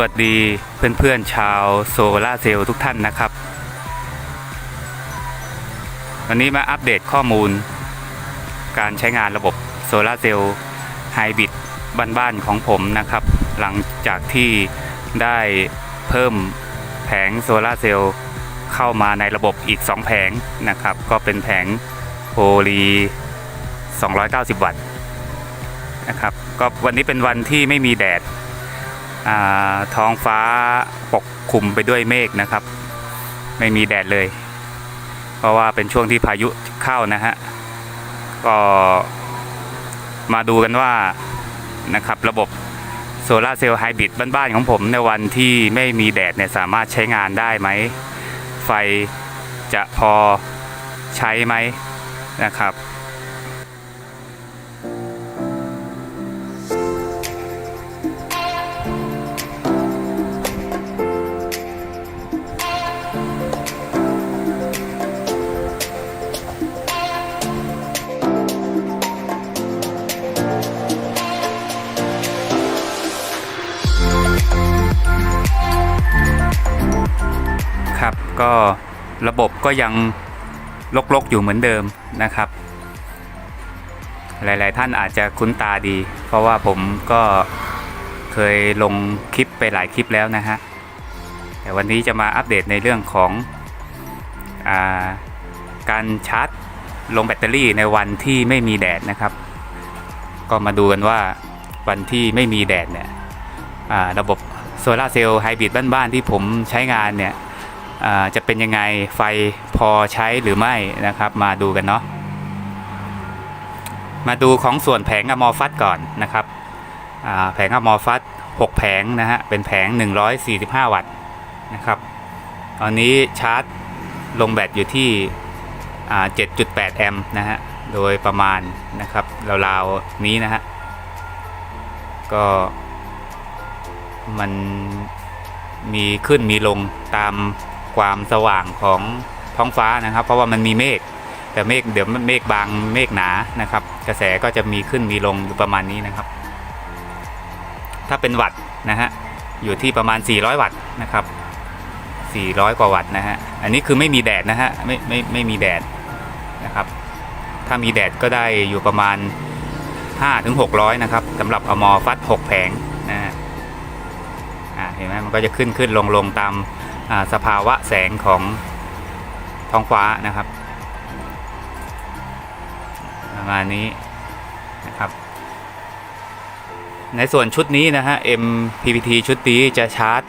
วัสดีเพื่อนๆชาวโซลาร์เซลล์ทุกท่านนะครับ วันนี้มาอัปเดตข้อมูล การใช้งานระบบโซลาร์เซลล์ไฮบริดบ้านๆของผมนะครับ หลังจากที่ได้เพิ่มแผงโซลาร์เซลล์เข้ามาในระบบอีก 2 แผงนะครับ ก็เป็นแผงโพลี 290 วัตต์นะครับก็วันนี้เป็นวันที่ไม่มีแดด ท้องฟ้าปกคลุมไปด้วยเมฆนะครับ ไม่มีแดดเลย เพราะว่าเป็นช่วงที่พายุเข้านะฮะก็มาดูกันว่านะครับระบบโซลาเซลล์ไฮบริดบ้านๆของผมในวันที่ไม่มีแดดเนี่ยสามารถใช้งานได้ไหม ไฟจะพอใช้ไหมนะครับ ก็ยังลกๆอยู่เหมือนเดิมนะครับ หลายๆท่านอาจจะคุ้นตาดี เพราะว่าผมก็เคยลงคลิปไปหลายคลิปแล้วนะฮะ แต่วันนี้จะมาอัปเดตในเรื่องของอาการชาร์จลงแบตเตอรี่ในวันที่ไม่มีแดดนะครับ ก็มาดูกันว่าวันที่ไม่มีแดดเนี่ยระบบโซลาเซลล์ไฮบริดบ้านๆที่ผมใช้งานเนี่ย จะเป็นยังไงไฟพอใช้หรือไม่นะครับ มาดูกันเนาะมาดูของส่วนแผงอะมอฟัสก่อนนะครับแผงอะมอฟัส6แผงนะฮะเป็นแผง 145 วัตต์นะครับ ตอนนี้ชาร์จลงแบตอยู่ที่7.8 แอมป์นะฮะโดยประมาณนะครับราวๆนี้นะฮะก็มันมีขึ้นมีลงตาม ความสว่างของท้องฟ้านะครับ เพราะว่ามันมีเมฆแต่เมฆเดี๋ยวเมฆบางเมฆหนานะครับ กระแสก็จะมีขึ้นมีลงอยู่ประมาณนี้นะครับ ถ้าเป็นวัตต์นะฮะอยู่ที่ประมาณ 400 วัตต์นะครับ 400 กว่าวัตต์นะฮะอันนี้คือไม่มีแดดนะฮะไม่ไม่ไม่มีแดดนะครับ ถ้ามีแดดก็ได้อยู่ประมาณ 5-600 นะครับสำหรับอมอฟัด 6 แผงนะฮะเห็นไหมมันก็จะขึ้นขึ้นลงลงตาม สภาวะแสงของท้องฟ้านะครับ ประมาณนี้นะครับ ในส่วนชุดนี้นะฮะ MPPT ชุดนี้จะชาร์จ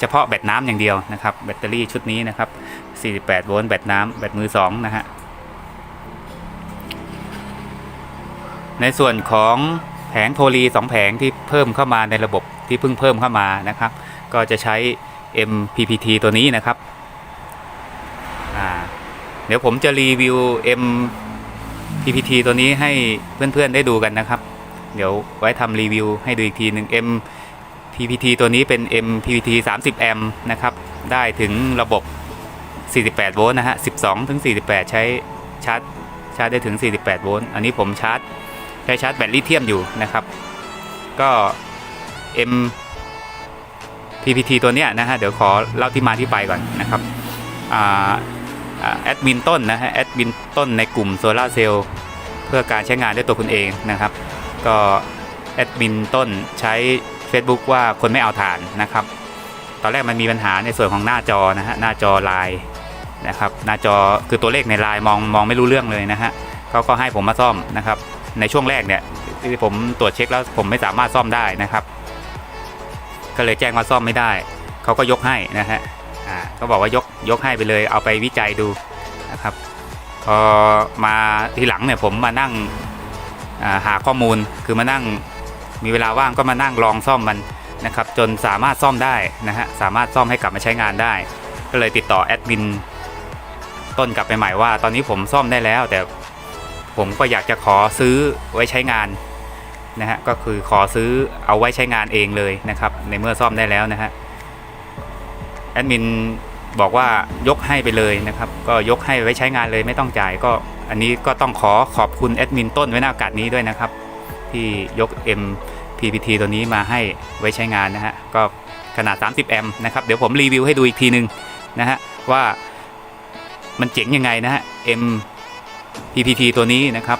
เฉพาะแบตน้ำอย่างเดียวนะครับ แบตเตอรี่ชุดนี้นะครับ 48 โวลต์แบตน้ำแบตมือ 2 นะฮะ ในส่วนของแผงโทรี2แผงที่เพิ่มเข้ามาในระบบที่เพิ่งเพิ่มเข้ามานะครับ ก็จะใช้ MPPT ตัวนี้นะครับ เดี๋ยวผมจะรีวิว MPPT ตัวนี้ให้เพื่อนๆได้ดูกันนะครับ เดี๋ยวไว้ทำรีวิวให้ดูอีกทีหนึ่ง MPPT ตัวนี้เป็น MPPT 30แอมป์นะครับ ได้ถึงระบบ 48 โวลต์นะฮะ 12 ถึง 48 ใช้ชาร์จชาร์จได้ถึง 48 โวลต์ อันนี้ผมชาร์จใช้ชาร์จแบตลิเธียมอยู่นะครับ ก็ M PPT ตัวเนี้ยนะฮะเดี๋ยวขอเล่าที่มาที่ไปก่อนนะครับแอดมินต้นนะฮะแอดมินต้นในกลุ่มโซลาเซลล์เพื่อการใช้งานด้วยตัวคุณเองนะครับ ก็แอดมินต้นใช้ Facebook ว่าคนไม่เอาฐานนะครับตอนแรกมันมีปัญหาในส่วนของหน้าจอนะฮะหน้าจอไลน์นะครับหน้าจอคือตัวเลขในไลน์มองมองไม่รู้เรื่องเลยนะฮะเขาก็ให้ผมมาซ่อมนะครับในช่วงแรกเนี่ยที่ผมตรวจเช็คแล้วผมไม่สามารถซ่อมได้นะครับ ก็เลยแจ้งว่าซ่อมไม่ได้ เขาก็ยกให้นะฮะอ่าก็บอกว่ายกยกให้ไปเลยเอาไปวิจัยดูนะครับพอมาทีหลังเนี่ยผมมานั่งอ่าหาข้อมูลคือมานั่งมีเวลาว่างก็มานั่งลองซ่อมมันนะครับจนสามารถซ่อมได้นะฮะสามารถซ่อมให้กลับมาใช้งานได้ ก็เลยติดต่อแอดมินต้นกลับไปใหม่ว่า ตอนนี้ผมซ่อมได้แล้ว แต่ผมก็อยากจะขอซื้อไว้ใช้งาน นะฮะก็คือขอซื้อเอาไว้ใช้งานเองเลยนะครับในเมื่อซ่อมได้แล้วนะฮะแอดมินบอกว่ายกให้ไปเลยนะครับ ก็ยกให้ไว้ใช้งานเลยไม่ต้องจ่ายก็อันนี้ก็ต้องขอขอบคุณแอดมินต้นไว้ในโอกาสนี้ด้วยนะครับ ที่ยก M PPT ตัวนี้มาให้ไว้ใช้งานนะฮะก็ขนาด 30 แอมป์นะครับ เดี๋ยวผมรีวิวให้ดูอีกทีนึงนะฮะว่ามันเจ๋งยังไงนะฮะ M PPT ตัวนี้นะครับ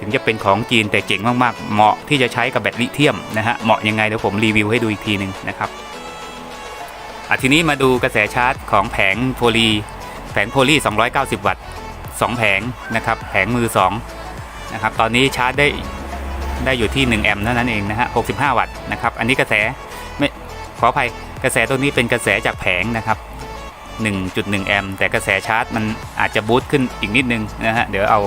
ถึงจะเป็นของจีนแต่เจ๋งมากๆ เหมาะที่จะใช้กับแบตลิเธียมนะฮะเหมาะยังไงเดี๋ยวผมรีวิวให้ดูอีกทีหนึ่งนะครับอะทีนี้มาดูกระแสชาร์จของแผงโพลีแผงโพลี 290 วัตต์ 2 แผงนะครับแผงมือ2นะครับตอนนี้ชาร์จได้ได้อยู่ที่ 1 แอมป์เท่านั้นเองนะฮะ 65 วัตต์นะครับอันนี้กระแสไม่ขออภัยกระแสตัวนี้เป็นกระแสจากแผงนะครับ 1.1 แอมป์แต่กระแสชาร์จมันอาจจะบูสต์ขึ้นอีกนิดนึงนะฮะเดี๋ยวเอา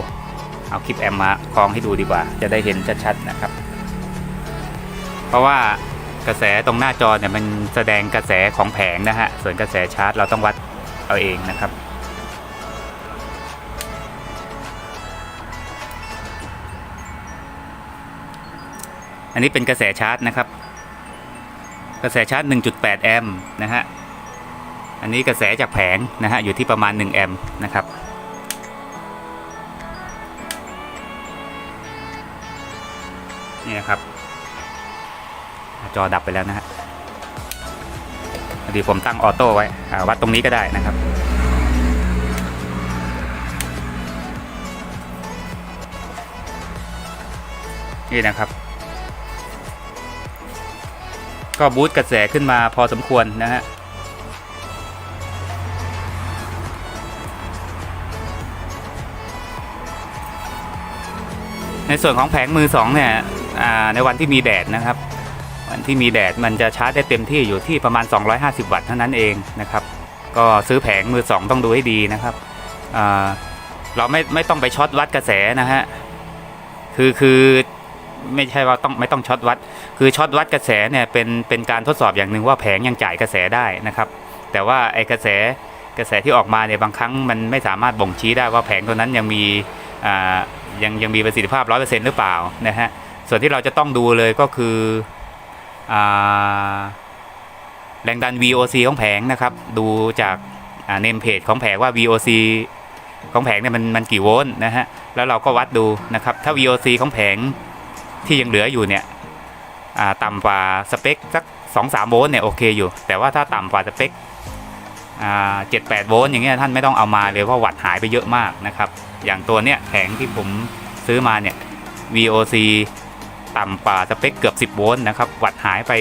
เอาคลิปแอมมาคล้องให้ดูดีกว่า จะได้เห็นชัดๆนะครับ เพราะว่ากระแสตรงหน้าจอเนี่ยมันแสดงกระแสของแผงนะฮะ ส่วนกระแสชาร์จเราต้องวัดเอาเองนะครับ อันนี้เป็นกระแสชาร์จนะครับ กระแสชาร์จ 1.8 แอมป์นะฮะ อันนี้กระแสจากแผงนะฮะอยู่ที่ประมาณ 1 แอมป์นะครับ นี่ครับ จอดับไปแล้วนะฮะดีผมตั้งออโต้ไว้วัดตรงนี้ก็ได้นะครับ นี่นะครับ ก็บูตกระแสขึ้นมาพอสมควรนะฮะในส่วนของแผงมือสองเนี่ย ในวันที่มีแดดนะครับ วันที่มีแดดมันจะชาร์จได้เต็มที่อยู่ที่ประมาณ 250 วัตต์เท่านั้นเองนะครับ ก็ซื้อแผงมือสองต้องดูให้ดีนะครับเราไม่ไม่ต้องไปช็อตวัดกระแสนะฮะคือคือไม่ใช่ว่าต้องไม่ต้องช็อตวัด คือช็อตวัดกระแสเนี่ยเป็นเป็นการทดสอบอย่างหนึ่งว่าแผงยังจ่ายกระแสได้นะครับ แต่ว่าไอ้กระแสกระแสที่ออกมาเนี่ยบางครั้งมันไม่สามารถบ่งชี้ได้ว่าแผงตัวนั้นยังมีอ่ายังยังมีประสิทธิภาพ100%หรือเปล่านะฮะ ส่วนที่เราจะต้องดูเลยก็คืออแรงดัน VOC ของแผงนะครับ ดูจากเนมเพจของแผงว่า VOC ของแผงเนี่ยมันมันกี่โวลต์นะฮะ แล้วเราก็วัดดูนะครับ ถ้า VOC ของแผงที่ยังเหลืออยู่เนี่ยต่ำกว่าสเปคสัก 2-3 โวลต์เนี่ยโอเคอยู่ แต่ว่าถ้าต่ำกว่าสเปคอ่า7-8โวลต์อย่างเงี้ยท่านไม่ต้องเอามาเลยเพราะวัดหายไปเยอะมากนะครับ อย่างตัวเนี้ยแผงที่ผมซื้อมาเนี่ย VOC ต่ำกว่าสเปคเกือบ 10 โวลต์นะครับวัดหายไป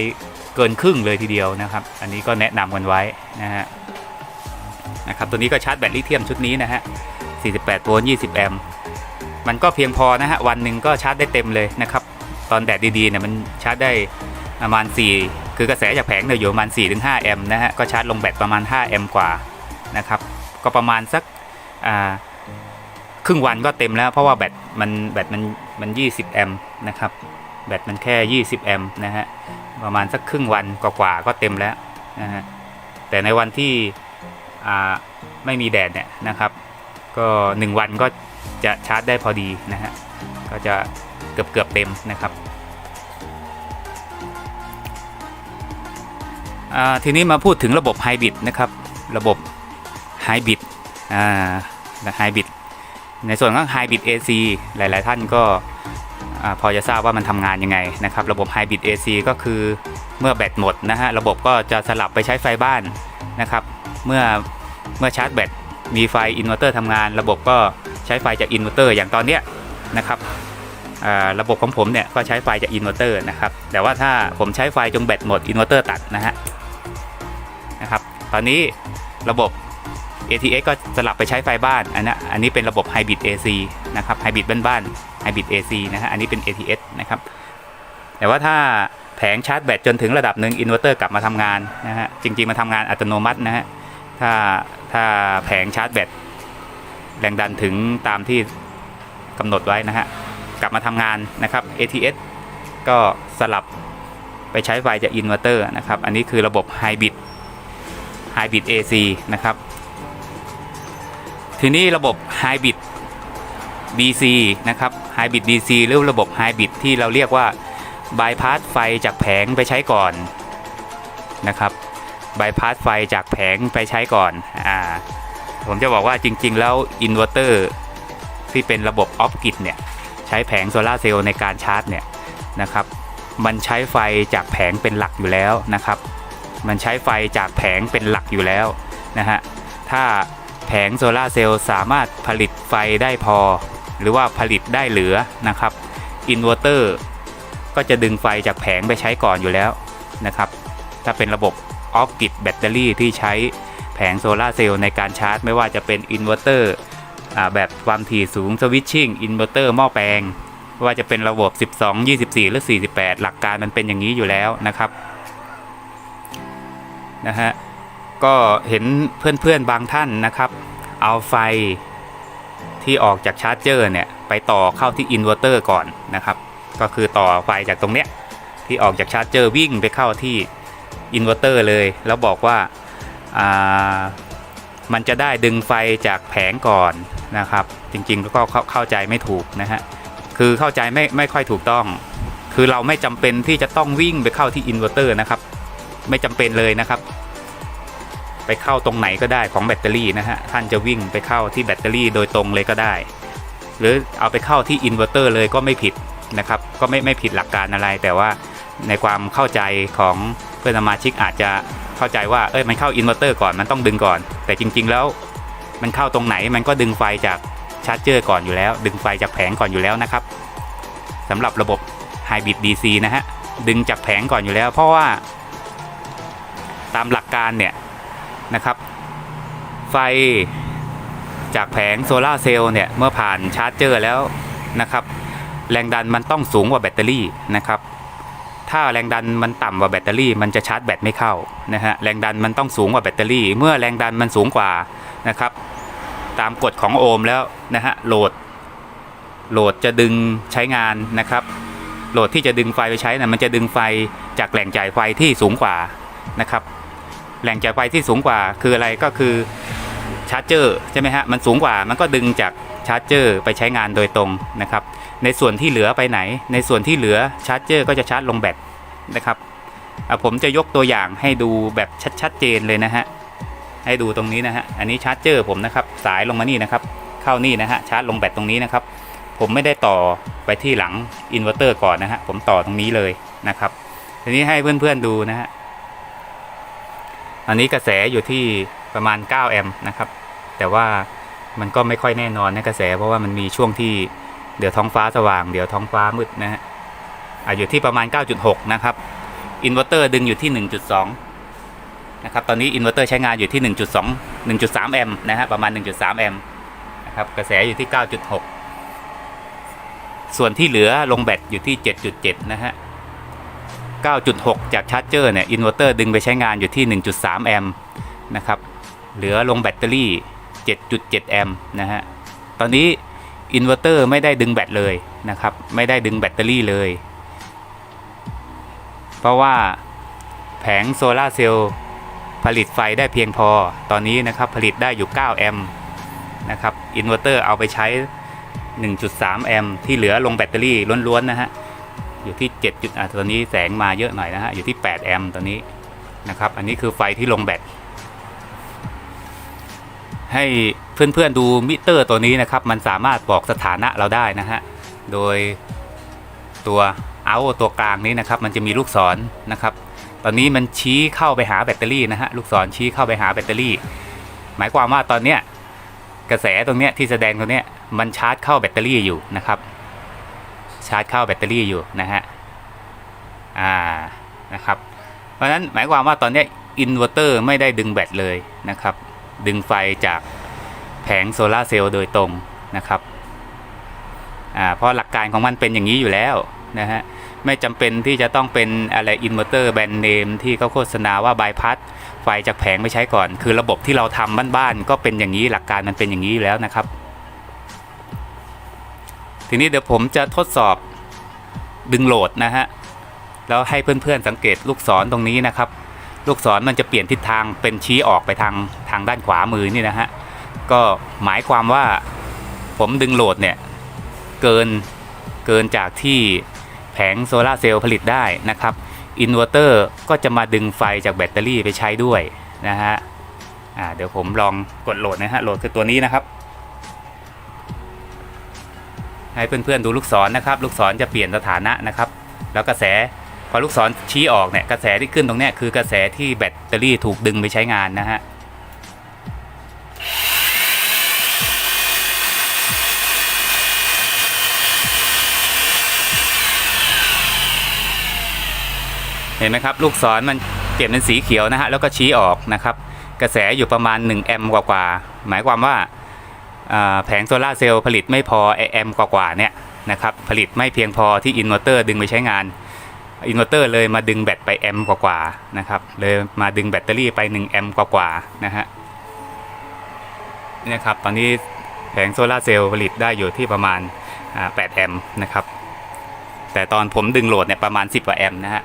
เกินครึ่งเลยทีเดียวนะครับ อันนี้ก็แนะนำกันไว้นะฮะนะครับตัวนี้ก็ชาร์จแบตลิเธียมชุดนี้นะฮะ 48 โวลต์ 20 แอมป์มันก็เพียงพอนะฮะวันหนึ่งก็ชาร์จได้เต็มเลยนะครับ ตอนแดดดีๆเนี่ยมันชาร์จได้ประมาณ 4 คือกระแสจากแผงเนี่ยอยู่ประมาณ 4-5 แอมป์นะฮะก็ชาร์จลงแบตประมาณ 5 แอมป์กว่านะครับก็ประมาณสักครึ่งวันก็เต็มแล้วเพราะว่าแบตมันแบตมันมัน 20 แอมป์นะครับ แบตมันแค่ 20 แอมป์นะฮะ ประมาณสักครึ่งวันกว่าๆก็เต็มแล้วนะฮะ แต่ในวันที่ไม่มีแดดเนี่ยนะครับ ก็ 1 วันก็จะชาร์จได้พอดีนะฮะ ก็จะเกือบเกือบเต็มนะครับ ทีนี้มาพูดถึงระบบไฮบริดนะครับ ระบบไฮบริดอ่าไฮบริดในส่วนของไฮบริด AC หลาย ๆ ท่านก็ พอจะทราบว่ามันทำงานยังไงนะครับ ระบบไฮบริด AC ก็คือเมื่อแบตหมดนะฮะระบบก็จะสลับไปใช้ไฟบ้านนะครับ เมื่อเมื่อชาร์จแบตมีไฟอินเวอร์เตอร์ทำงาน ระบบก็ใช้ไฟจากอินเวอร์เตอร์อย่างตอนเนี้ยนะครับระบบของผมเนี่ยก็ใช้ไฟจากอินเวอร์เตอร์นะครับ แต่ว่าถ้าผมใช้ไฟจนแบตหมดอินเวอร์เตอร์ตัดนะฮะนะครับ ตอนนี้ระบบ ATX ก็สลับไปใช้ไฟบ้านอันนี้อันนี้เป็นระบบไฮบริด AC นะครับไฮบริดบ้านๆ ไฮบริด AC นะฮะอันนี้เป็น ATS นะครับแต่ว่าถ้าแผงชาร์จแบตจนถึงระดับหนึ่งอินเวอร์เตอร์กลับมาทำงานนะฮะจริงๆมาทำงานอัตโนมัตินะฮะถ้าถ้าแผงชาร์จแบตแรงดันถึงตามที่กำหนดไว้นะฮะกลับมาทำงานนะครับ ATS ก็สลับไปใช้ไฟจากอินเวอร์เตอร์นะครับอันนี้คือระบบไฮบริดไฮบริด AC นะครับทีนี้ระบบไฮบริด DC นะครับไฮบริด DC หรือระบบไฮบริดที่เราเรียกว่าบายพาสไฟจากแผงไปใช้ก่อนนะครับบายพาสไฟจากแผงไปใช้ก่อนอ่าผมจะบอกว่าจริง ๆ แล้วอินเวอร์เตอร์ที่เป็นระบบออฟกิดเนี่ยใช้แผงโซลาเซลล์ในการชาร์จเนี่ยนะครับมันใช้ไฟจากแผงเป็นหลักอยู่แล้วนะครับ มันใช้ไฟจากแผงเป็นหลักอยู่แล้วนะฮะถ้าแผงโซลาเซลล์สามารถผลิตไฟได้พอ หรือว่าผลิตได้เหลือนะครับอินเวอร์เตอร์ก็จะดึงไฟจากแผงไปใช้ก่อนอยู่แล้วนะครับ ถ้าเป็นระบบออฟกิดแบตเตอรี่ที่ใช้แผงโซลาเซลล์ในการชาร์จ ไม่ว่าจะเป็นอินเวอร์เตอร์แบบความถี่สูงสวิตชิ่งอินเวอร์เตอร์หม้อแปลง ว่าจะเป็นระบบ 12 24 หรือ 48 หลักการมันเป็นอย่างนี้อยู่แล้วนะครับนะฮะก็เห็นเพื่อนๆบางท่านนะครับ เอาไฟ ที่ออกจากชาร์จเจอร์เนี่ยไปต่อเข้าที่อินเวอร์เตอร์ก่อนนะครับ ก็คือต่อไฟจากตรงเนี้ยที่ออกจากชาร์จเจอร์วิ่งไปเข้าที่อินเวอร์เตอร์เลย แล้วบอกว่าามันจะได้ดึงไฟจากแผงก่อนนะครับ จริงๆก็เข้าเข้าใจไม่ถูกนะฮะคือเข้าใจไม่ไม่ค่อยถูกต้อง คือเราไม่จำเป็นที่จะต้องวิ่งไปเข้าที่อินเวอร์เตอร์นะครับ ไม่จำเป็นเลยนะครับ ไปเข้าตรงไหนก็ได้ของแบตเตอรี่นะฮะ ท่านจะวิ่งไปเข้าที่แบตเตอรี่โดยตรงเลยก็ได้ หรือเอาไปเข้าที่อินเวอร์เตอร์เลยก็ไม่ผิดนะครับ ก็ไม่ไม่ผิดหลักการอะไร แต่ว่าในความเข้าใจของเพื่อนสมาชิกอาจจะเข้าใจว่าเอ้ยมันเข้าอินเวอร์เตอร์ก่อนมันต้องดึงก่อน แต่จริง ๆ แล้วมันเข้าตรงไหนมันก็ดึงไฟจากชาร์จเจอร์ก่อนอยู่แล้ว ดึงไฟจากแผงก่อนอยู่แล้วนะครับสำหรับระบบ Hybrid DC นะฮะดึงจากแผงก่อนอยู่แล้ว เพราะว่า ตามหลักการเนี่ย นะครับ ไฟจากแผงโซลาเซลล์เนี่ย เมื่อผ่านชาร์จเจอร์แล้วนะครับ แรงดันมันต้องสูงกว่าแบตเตอรี่นะครับ ถ้าแรงดันมันต่ำกว่าแบตเตอรี่ มันจะชาร์จแบตไม่เข้านะฮะแรงดันมันต้องสูงกว่าแบตเตอรี่ เมื่อแรงดันมันสูงกว่านะครับ ตามกฎของโอห์มแล้วนะฮะโหลดโหลดจะดึงใช้งานนะครับ โหลดที่จะดึงไฟไปใช้น่ะมันจะดึงไฟจากแหล่งจ่ายไฟที่สูงกว่านะครับ แหล่งจ่ายไฟที่สูงกว่าคืออะไรก็คือชาร์จเจอร์ใช่ไหมฮะมันสูงกว่ามันก็ดึงจากชาร์จเจอร์ไปใช้งานโดยตรงนะครับ ในส่วนที่เหลือไปไหน ในส่วนที่เหลือชาร์จเจอร์ก็จะชาร์จลงแบตนะครับผมจะยกตัวอย่างให้ดูแบบชัดๆเจนเลยนะฮะให้ดูตรงนี้นะฮะอันนี้ชาร์จเจอร์ผมนะครับสายลงมานี่นะครับเข้านี่นะฮะชาร์จลงแบตตรงนี้นะครับ ผมไม่ได้ต่อไปที่หลังอินเวอร์เตอร์ก่อนนะฮะผมต่อตรงนี้เลยนะครับทีนี้ให้เพื่อนๆดูนะฮะ อันนี้กระแสอยู่ที่ประมาณ 9 แอมป์นะครับ แต่ว่ามันก็ไม่ค่อยแน่นอนนะกระแสเพราะว่ามันมีช่วงที่เดี๋ยวท้องฟ้าสว่างเดี๋ยวท้องฟ้ามืดนะฮะอะอยู่ที่ประมาณ 9.6 นะครับอินเวอร์เตอร์ดึงอยู่ที่ 1.2 นะครับ ตอนนี้อินเวอร์เตอร์ใช้งานอยู่ที่ 1.2 1.3 แอมป์นะฮะประมาณ 1.3 แอมป์นะครับกระแสอยู่ที่ 9.6 ส่วนที่เหลือลงแบตอยู่ที่ 7.7 นะฮะ 9.6 จากชาร์จเจอร์เนี่ยอินเวอร์เตอร์ดึงไปใช้งานอยู่ที่ 1.3 แอมป์นะครับเหลือลงแบตเตอรี่ 7.7 แอมป์นะฮะตอนนี้อินเวอร์เตอร์ไม่ได้ดึงแบตเลยนะครับไม่ได้ดึงแบตเตอรี่เลย เพราะว่าแผงโซลาเซลล์ผลิตไฟได้เพียงพอตอนนี้นะครับผลิตได้อยู่ 9 แอมป์นะครับอินเวอร์เตอร์เอาไปใช้ 1.3 แอมป์ที่เหลือลงแบตเตอรี่ล้วนๆนะฮะ อยู่ที่7จุดอะตอนนี้แสงมาเยอะหน่อยนะฮะ อยู่ที่ 8 แอมป์ตอนนี้นะครับ อันนี้คือไฟที่ลงแบต ให้เพื่อนๆดูมิเตอร์ตัวนี้นะครับ มันสามารถบอกสถานะเราได้นะฮะ โดยตัวเอาตัวกลางนี้นะครับ มันจะมีลูกศรนะครับ ตอนนี้มันชี้เข้าไปหาแบตเตอรี่นะฮะ ลูกศรชี้เข้าไปหาแบตเตอรี่ หมายความว่าตอนเนี้ยกระแสตรงเนี้ยที่แสดงตรงเนี้ยมันชาร์จเข้าแบตเตอรี่อยู่นะครับ ชาร์จเข้าแบตเตอรี่อยู่นะฮะอ่านะครับ เพราะฉะนั้นหมายความว่าตอนนี้อินเวอร์เตอร์ไม่ได้ดึงแบตเลยนะครับ ดึงไฟจากแผงโซลาเซลล์โดยตรงนะครับอ่าเพราะหลักการของมันเป็นอย่างนี้อยู่แล้วนะฮะไม่จำเป็นที่จะต้องเป็นอะไรอินเวอร์เตอร์แบรนด์เนมที่เขาโฆษณาว่าบายพัดไฟจากแผงไม่ใช้ก่อน คือระบบที่เราทำบ้านๆก็เป็นอย่างนี้หลักการมันเป็นอย่างนี้อยู่แล้วนะครับ ทีนี้เดี๋ยวผมจะทดสอบดึงโหลดนะฮะ แล้วให้เพื่อนๆสังเกตลูกศรตรงนี้นะครับ ลูกศรมันจะเปลี่ยนทิศทางเป็นชี้ออกไปทางทางด้านขวามือนี่นะฮะ ก็หมายความว่าผมดึงโหลดเนี่ยเกินเกินจากที่แผงโซลาเซลล์ผลิตได้นะครับ อินเวอร์เตอร์ก็จะมาดึงไฟจากแบตเตอรี่ไปใช้ด้วยนะฮะเดี๋ยวผมลองกดโหลดนะฮะ โหลดคือตัวนี้นะครับ ให้เพื่อนๆดูลูกศรนะครับ ลูกศรจะเปลี่ยนสถานะนะครับ แล้วกระแสพอลูกศรชี้ออกเนี่ยกระแสที่ขึ้นตรงเนี้ยคือกระแสที่แบตเตอรี่ถูกดึงไปใช้งานนะฮะเห็นไหมครับลูกศรมันเปลี่ยนเป็นสีเขียวนะฮะแล้วก็ชี้ออกนะครับ กระแสอยู่ประมาณ 1 แอมป์กว่าๆหมายความว่าอ่า แผงโซลาเซลล์ผลิตไม่พอแอมป์กว่าๆเนี่ยนะครับผลิตไม่เพียงพอที่อินเวอร์เตอร์ดึงไปใช้งานอินเวอร์เตอร์เลยมาดึงแบตไปแอมป์กว่าๆนะครับเลยมาดึงแบตเตอรี่ไป1แอมป์กว่าๆนะฮะเนี่ยครับตอนนี้แผงโซลาเซลล์ผลิตได้อยู่ที่ประมาณ8แอมป์นะครับแต่ตอนผมดึงโหลดเนี่ยประมาณ 10กว่าแอมป์นะฮะ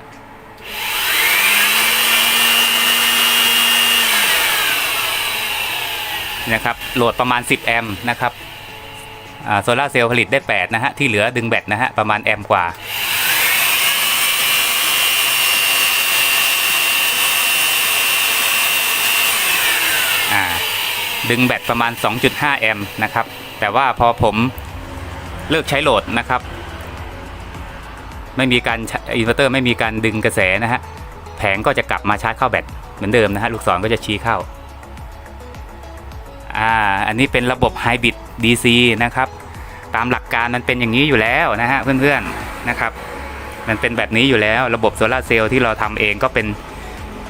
นะครับ โหลดประมาณ 10 แอมป์นะครับโซลาเซลล์ผลิตได้ 8 นะฮะ ที่เหลือดึงแบตนะฮะ ประมาณแอมป์กว่าอ่า ดึงแบตประมาณ 2.5 แอมป์นะครับ แต่ว่าพอผมเลิกใช้โหลดนะครับ ไม่มีการอินเวอร์เตอร์ไม่มีการดึงกระแสนะฮะ แผงก็จะกลับมาชาร์จเข้าแบตเหมือนเดิมนะฮะ ลูกศรก็จะชี้เข้า อ่าอันนี้เป็นระบบ Hybrid DC นะครับ ตามหลักการมันเป็นอย่างนี้อยู่แล้วนะฮะเพื่อนๆนะครับ มันเป็นแบบนี้อยู่แล้วระบบโซลาเซลล์ที่เราทำเองก็เป็น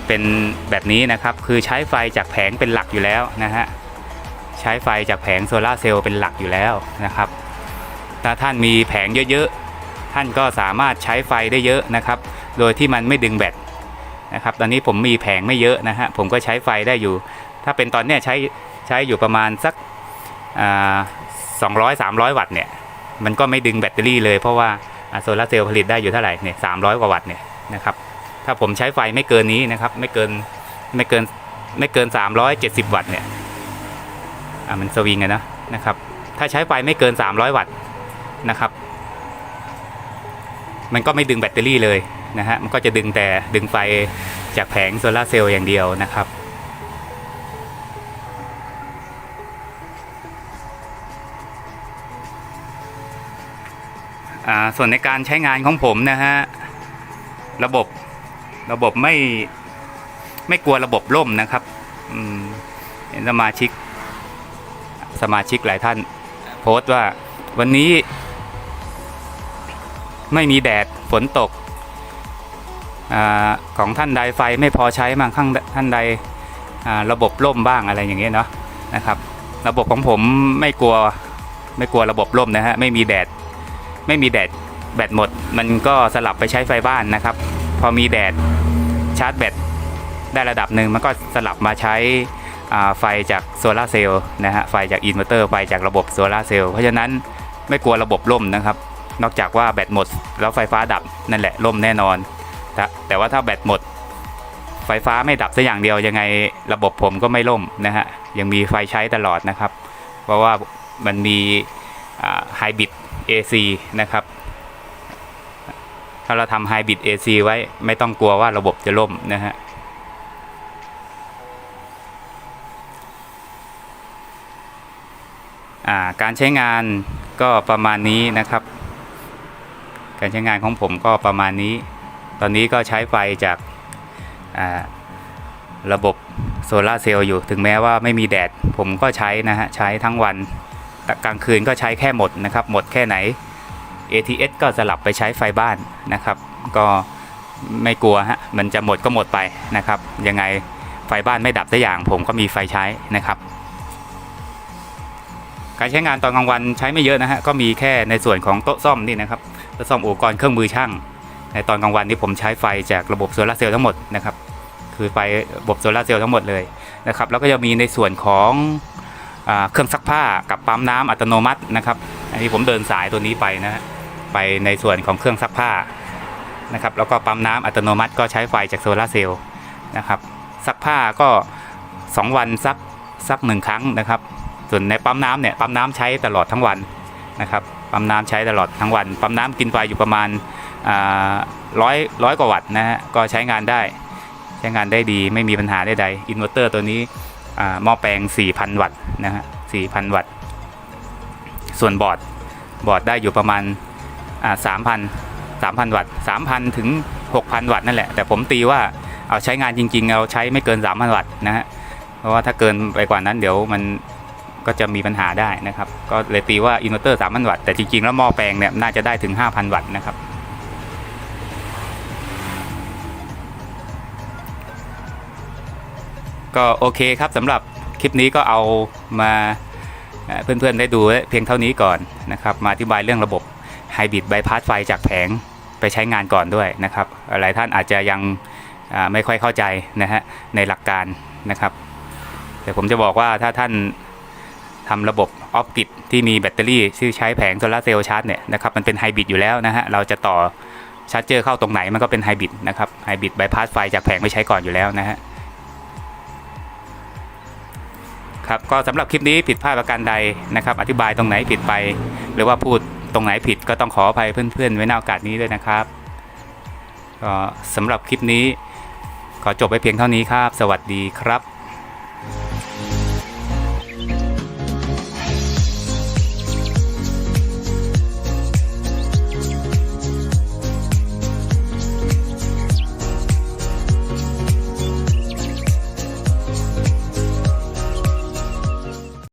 เป็นแบบนี้นะครับ คือใช้ไฟจากแผงเป็นหลักอยู่แล้วนะฮะใช้ไฟจากแผงโซลาเซลล์เป็นหลักอยู่แล้วนะครับ ถ้าท่านมีแผงเยอะๆ ท่านก็สามารถใช้ไฟได้เยอะนะครับ โดยที่มันไม่ดึงแบตนะครับ ตอนนี้ผมมีแผงไม่เยอะนะฮะ ผมก็ใช้ไฟได้อยู่ ถ้าเป็นตอนเนี้ยใช้ ใช้อยู่ประมาณสักสองร้อยสามร้อยวัตต์เนี่ยมันก็ไม่ดึงแบตเตอรี่เลยเพราะว่าโซลาร์เซลล์ผลิตได้อยู่เท่าไหร่เนี่ยสามร้อยกว่าวัตต์เนี่ยนะครับถ้าผมใช้ไฟไม่เกินนี้นะครับไม่เกินไม่เกินไม่เกิน 370 วัตต์เนี่ยอ่ามันสวิงอะนะนะครับ ถ้าใช้ไฟไม่เกิน 300 วัตต์นะครับ มันก็ไม่ดึงแบตเตอรี่เลยนะฮะมันก็จะดึงแต่ดึงไฟจากแผงโซลาร์เซลล์อย่างเดียวนะครับ ส่วนในการใช้งานของผมนะฮะ ระบบระบบไม่ไม่กลัวระบบล่มนะครับเห็นสมาชิก สมาชิกหลายท่าน โพสต์ว่าวันนี้ ไม่มีแดดฝนตกอของท่านใดไฟไม่พอใช้บางข้างท่านใดระบบล่มบ้างอะไรอย่างเงี้ยเนาะนะครับ ระบบของผมไม่กลัวไม่กลัวระบบล่มนะฮะไม่มีแดด ไม่มีแดดแบตหมด มันก็สลับไปใช้ไฟบ้านนะครับ พอมีแดดชาร์จแบตได้ระดับหนึ่งมันก็สลับมาใช้ไฟจากโซลาร์เซลล์นะฮะไฟจากอินเวอร์เตอร์ไฟจากระบบโซลาร์เซลล์เพราะฉะนั้นไม่กลัวระบบล่มนะครับ นอกจากว่าแบตหมด แล้วไฟฟ้าดับนั่นแหละล่มแน่นอน แต่แต่ว่าถ้าแบตหมด ไฟฟ้าไม่ดับสักอย่างเดียวยังไงระบบผมก็ไม่ล่มนะฮะยังมีไฟใช้ตลอดนะครับ เพราะว่ามันมีไฮบริด AC นะครับ ถ้าเราทำไฮบริด AC ไว้ไม่ต้องกลัวว่าระบบจะล่มนะฮะาการใช้งานก็ประมาณนี้นะครับ การใช้งานของผมก็ประมาณนี้ ตอนนี้ก็ใช้ไฟจาการะบบโซลาเซลล์อยู่ ถึงแม้ว่าไม่มีแดดผมก็ใช้นะฮะ ใช้ทั้งวัน กลางคืนก็ใช้แค่หมดนะครับ หมดแค่ไหน ATS ก็สลับไปใช้ไฟบ้านนะครับ ก็ไม่กลัวฮะมันจะหมดก็หมดไปนะครับ ยังไงไฟบ้านไม่ดับสักอย่าง ผมก็มีไฟใช้นะครับ การใช้งานตอนกลางวันใช้ไม่เยอะนะฮะก็มีแค่ในส่วนของโต๊ะซ่อมนี่นะครับโต๊ะซ่อมอุปกรณ์เครื่องมือช่าง ในตอนกลางวันนี้ผมใช้ไฟจากระบบโซลาร์เซลล์ทั้งหมดนะครับคือไฟระบบโซลาร์เซลล์ทั้งหมดเลยนะครับแล้วก็จะมีในส่วนของ เครื่องซักผ้ากับปั๊มน้ำอัตโนมัตินะครับ อันนี้ผมเดินสายตัวนี้ไปนะ ไปในส่วนของเครื่องซักผ้านะครับ แล้วก็ปั๊มน้ำอัตโนมัติก็ใช้ไฟจากโซลาเซลล์นะครับ ซักผ้าก็ 2 วันซักซักหนึ่งครั้งนะครับ ส่วนในปั๊มน้ำเนี่ยปั๊มน้ำใช้ตลอดทั้งวันนะครับ ปั๊มน้ำใช้ตลอดทั้งวัน ปั๊มน้ำกินไฟอยู่ประมาณร้อยร้อยกว่าวัตต์นะฮะ ก็ใช้งานได้ ใช้งานได้ดีไม่มีปัญหาใดๆ อินเวอร์เตอร์ตัวนี้ หม้อแปลง 4,000 วัตต์นะฮะ 4,000 วัตต์ ส่วนบอร์ด บอร์ดได้อยู่ประมาณ 3,000 3,000 วัตต์ 3,000 ถึง 6,000 วัตต์นั่นแหละ แต่ผมตีว่าเอาใช้งานจริง ๆเอาใช้ไม่เกิน 3,000 วัตต์นะฮะ เพราะว่าถ้าเกินไปกว่านั้นเดี๋ยวมันก็จะมีปัญหาได้นะครับ ก็เลยตีว่าอินเวอร์เตอร์ 3,000 วัตต์ แต่จริง ๆ แล้วหม้อแปลงเนี่ยน่าจะได้ถึง 5,000 วัตต์นะครับ ก็โอเคครับสำหรับคลิปนี้ก็เอามาเพื่อนๆได้ดูเพียงเท่านี้ก่อนนะครับ มาอธิบายเรื่องระบบไฮบริดไบพาสไฟจากแผงไปใช้งานก่อนด้วยนะครับหลายท่านอาจจะยังไม่ค่อยเข้าใจนะฮะในหลักการนะครับแต่ผมจะบอกว่าถ้าท่านทำระบบออฟกิดที่มีแบตเตอรี่ที่ใช้แผงโซลาร์เซลล์ชาร์จเนี่ยนะครับมันเป็นไฮบริดอยู่แล้วนะฮะเราจะต่อชาร์จเจอร์เข้าตรงไหนมันก็เป็นไฮบริดนะครับไฮบริดไบพาสไฟจากแผงไปใช้ก่อนอยู่แล้วนะฮะ ครับก็สำหรับคลิปนี้ผิดพลาดประการใดนะครับ อธิบายตรงไหนผิดไป หรือว่าพูดตรงไหนผิดก็ต้องขออภัยเพื่อนๆ ไว้ในโอกาสนี้ด้วยนะครับก็สำหรับคลิปนี้ขอจบไปเพียงเท่านี้ครับ สวัสดีครับ